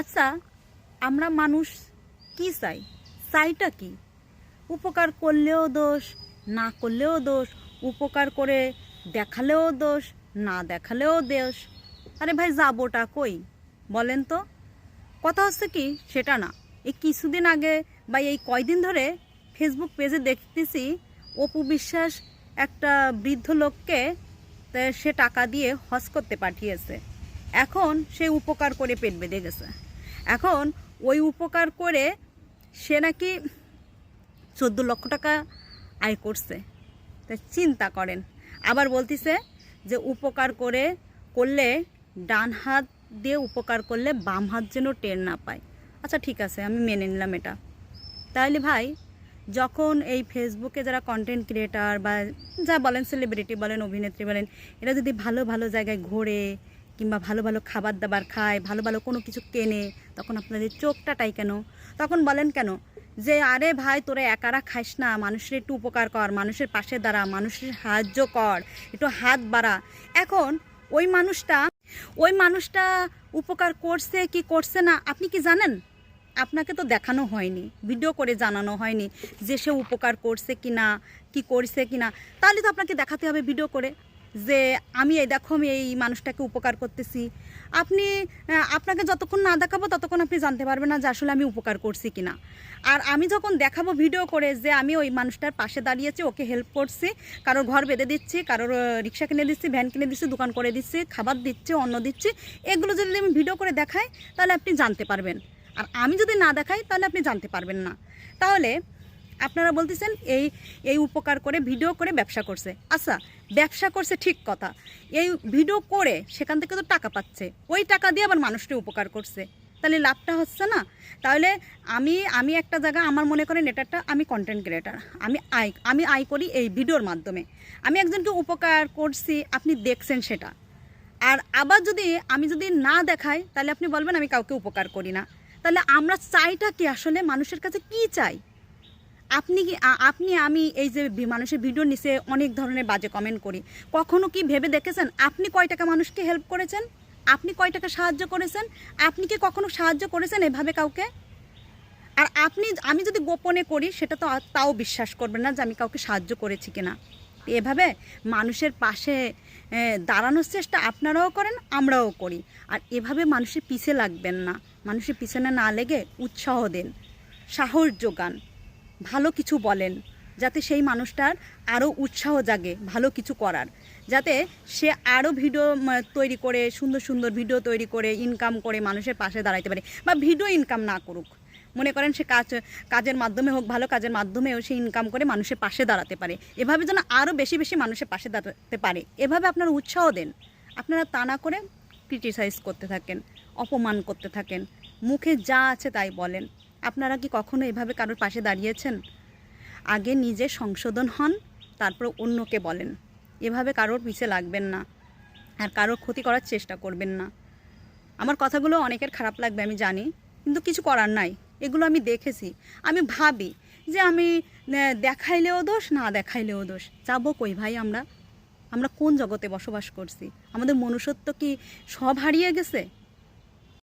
আচ্ছা আমরা মানুষ কি চাই? চাইটা কি? উপকার করলেও দোষ, না করলেও দোষ, উপকার করে দেখালেও দোষ, না দেখালেও দোষ। আরে ভাই, যাবোটা কই? বলেন তো। কথা হচ্ছে কি, সেটা না। এই কিছুদিন আগে বা এই কয়দিন ধরে ফেসবুক পেজে দেখতেছি, অপু বিশ্বাস একটা বৃদ্ধ লোককে সে টাকা দিয়ে হজ করতে পাঠিয়েছে। এখন সে উপকার করে পেট বেঁধে গেছে। এখন ওই উপকার করে সে নাকি চোদ্দ লক্ষ টাকা আয় করছে। তা চিন্তা করেন। আবার বলতিছে যে উপকার করে করলে ডান হাত দিয়ে উপকার করলে বাম হাত যেন টের না পায়। আচ্ছা ঠিক আছে, আমি মেনে নিলাম এটা। তাহলে ভাই, যখন এই ফেসবুকে যারা কন্টেন্ট ক্রিয়েটার বা যা বলেন সেলিব্রিটি বলেন, অভিনেত্রী বলেন, এরা যদি ভালো ভালো জায়গায় ঘোরে কিংবা ভালো ভালো খাবার দাবার খায়, ভালো ভালো কোনো কিছু কেনে, তখন আপনাদের চোখটাটাই কেন? তখন বলেন কেন? যে, আরে ভাই, তোরা একারা খাইস না, মানুষের একটু উপকার কর, মানুষের পাশে দাঁড়া, মানুষের সাহায্য কর, একটু হাত বাড়া। এখন ওই মানুষটা ওই মানুষটা উপকার করছে কি করছে না, আপনি কি জানেন? আপনাকে তো দেখানো হয়নি, ভিডিও করে জানানো হয়নি যে সে উপকার করছে কি না কি করছে কি না তাহলে তো আপনাকে দেখাতে হবে ভিডিও করে। যে আমি এই দেখো, আমি এই মানুষটাকে উপকার করতেছি। আপনি আপনাকে যতক্ষণ না দেখাবো, ততক্ষণ আপনি জানতে পারবেন না যে আসলে আমি উপকার করছি কি না আর আমি যখন দেখাবো ভিডিও করে যে আমি ওই মানুষটার পাশে দাঁড়িয়েছি, ওকে হেল্প করছি কারোর ঘর বেঁধে দিচ্ছি, কারোর রিক্সা কিনে দিচ্ছি ভ্যান কিনে দিচ্ছি, দোকান করে দিচ্ছি, খাবার দিচ্ছি, অন্ন দিচ্ছি, এগুলো যদি আমি ভিডিও করে দেখাই, তাহলে আপনি জানতে পারবেন। আর আমি যদি না দেখাই, তাহলে আপনি জানতে পারবেন না। তাহলে আপনারা বলতেছেন এই এই উপকার করে ভিডিও করে ব্যবসা করছে। আচ্ছা ব্যবসা করছে ঠিক কথা। এই ভিডিও করে সেখান থেকে তো টাকা পাচ্ছে। ওই টাকা দিয়ে আবার মানুষটি উপকার করছে। তাহলে লাভটা হচ্ছে না? তাহলে আমি আমি একটা জায়গা আমার মনে করেন এটা একটা আমি কন্টেন্ট ক্রিয়েটার আমি আই আমি আয় করি এই ভিডিওর মাধ্যমে। আমি একজনকে উপকার করছি, আপনি দেখছেন সেটা। আর আবার যদি আমি যদি না দেখাই, তাহলে আপনি বলবেন আমি কাউকে উপকার করি না। তাহলে আমরা চাইটা কি আসলে মানুষের কাছে কি চাই? আপনি কি আপনি, আমি এই যে মানুষের ভিডিও নিচে অনেক ধরনের বাজে কমেন্ট করি। কখনো কি ভেবে দেখেছেন? আপনি কয় টাকা মানুষকে হেল্প করেছেন? আপনি কয় টাকা সাহায্য করেছেন? আপনি কি কখনো সাহায্য করেছেন এভাবে কাউকে? আর আপনি, আমি যদি গোপনে করি, সেটা তো তাও বিশ্বাস করবেন না যে আমি কাউকে সাহায্য করেছি কিনা। এভাবে মানুষের পাশে দাঁড়ানোর চেষ্টা আপনারাও করেন, আমরাও করি। আর এভাবে মানুষের পিছে লাগবেন না। মানুষের পিছনে না লেগে উৎসাহ দেন। সাহস যোগান। ভালো কিছু বলেন, যাতে সেই মানুষটার আরও উৎসাহ জাগে ভালো কিছু করার। যাতে সে আরও ভিডিও তৈরি করে, সুন্দর সুন্দর ভিডিও তৈরি করে ইনকাম করে মানুষের পাশে দাঁড়াইতে পারে বা ভিডিও ইনকাম না করুক। মনে করেন সে কাজ, কাজের মাধ্যমে হোক, ভালো কাজের মাধ্যমেও সে ইনকাম করে মানুষের পাশে দাঁড়াতে পারে। এভাবে যেন আরও বেশি বেশি মানুষের পাশে দাঁড়াতে পারে। এভাবে আপনারা উৎসাহ দেন। আপনারা তা না করে ক্রিটিসাইজ করতে থাকেন, অপমান করতে থাকেন। মুখে যা আছে তাই বলেন। আপনারা কি কখনো এভাবে কারোর পাশে দাঁড়িয়েছেন? আগে নিজে সংশোধন হন, তারপর অন্যকে বলেন। এভাবে কারোর পিছে লাগবেন না আর কারোর ক্ষতি করার চেষ্টা করবেন না। আমার কথাগুলো অনেকের খারাপ লাগবে, আমি জানি, কিন্তু কিছু করার নাই। এগুলো আমি দেখেছি। আমি ভাবি যে আমি দেখাইলেও দোষ, না দেখাইলেও দোষ। যাব কই ভাই আমরা? আমরা কোন জগতে বসবাস করছি? আমাদের মনুষ্যত্ব কি সব হারিয়ে গেছে?